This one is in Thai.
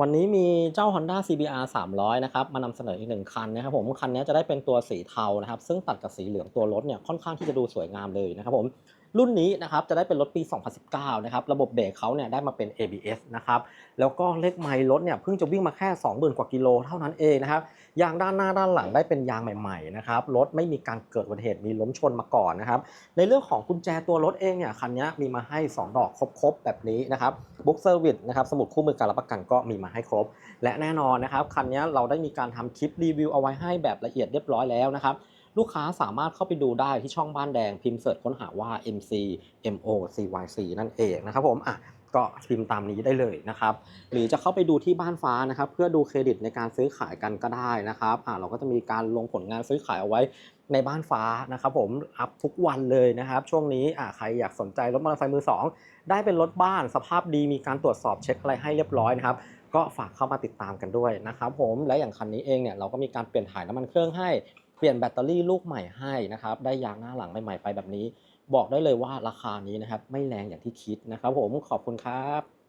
วันนี้มีเจ้า Honda CBR 300 นะครับ มานำเสนออีกหนึ่งคันนะครับผม คันนี้จะได้เป็นตัวสีเทานะครับ ซึ่งตัดกับสีเหลืองตัวรถเนี่ยค่อนข้างที่จะดูสวยงามเลยนะครับผม รุ่นนี้นะครับจะได้เป็นรถปี 2019 นะครับ ระบบเบรกเขาเนี่ยได้มาเป็น ABS นะครับ แล้วก็เลขไมล์รถเนี่ยเพิ่งจะวิ่งมาแค่ 20,000 กว่ากิโลเท่านั้นเองนะครับ ยางด้านหน้าด้านหลังได้เป็นยางใหม่ๆนะครับรถไม่มีการเกิดอุบัติเหตุมีล้มชนมาก่อนนะครับในเรื่องของกุญแจตัวรถเองเนี่ยคันนี้มีมาให้ 2 ดอกครบๆแบบนี้นะครับบุ๊กเซอร์วิสนะครับสมุดคู่มือการรับประกันก็มีมาให้ครบ และแน่นอนนะครับคันนี้เราได้มีการทำคลิปรีวิวเอาไว้ให้แบบละเอียดเรียบร้อยแล้วนะครับลูกค้าสามารถเข้าไปดูได้ที่ช่องบ้านแดงพิมพ์เสิร์ชค้นหาว่า MC MO CYC นั่นเองนะครับผมอะ ก็พิมพ์ตามนี้ได้เลยนะครับ หรือจะเข้าไปดูที่บ้านฟ้านะครับ เพื่อดูเครดิตในการซื้อขายกันก็ได้นะครับอะเราก็จะมีการลงผลงานซื้อขายเอาไว้ในบ้านฟ้านะครับผมอัพทุกวันเลยนะครับ ช่วงนี้อะใครอยากสนใจรถมอเตอร์ไซค์มือสองได้เป็นรถบ้านสภาพดีมีการตรวจสอบเช็คอะไรให้เรียบร้อยนะครับก็ฝากเข้ามาติดตามกันด้วยนะครับผมและอย่างคันนี้เองเนี่ยเราก็มีการเปลี่ยนถ่ายน้ำมันเครื่องให้ ปลี่ยนแบตเตอรี่ลูกใหม่ให้นะครับ ได้ยางหน้าหลังใหม่ๆไปแบบนี้ บอกได้เลยว่าราคานี้นะครับ ไม่แรงอย่างที่คิดนะครับ ผมขอบคุณครับ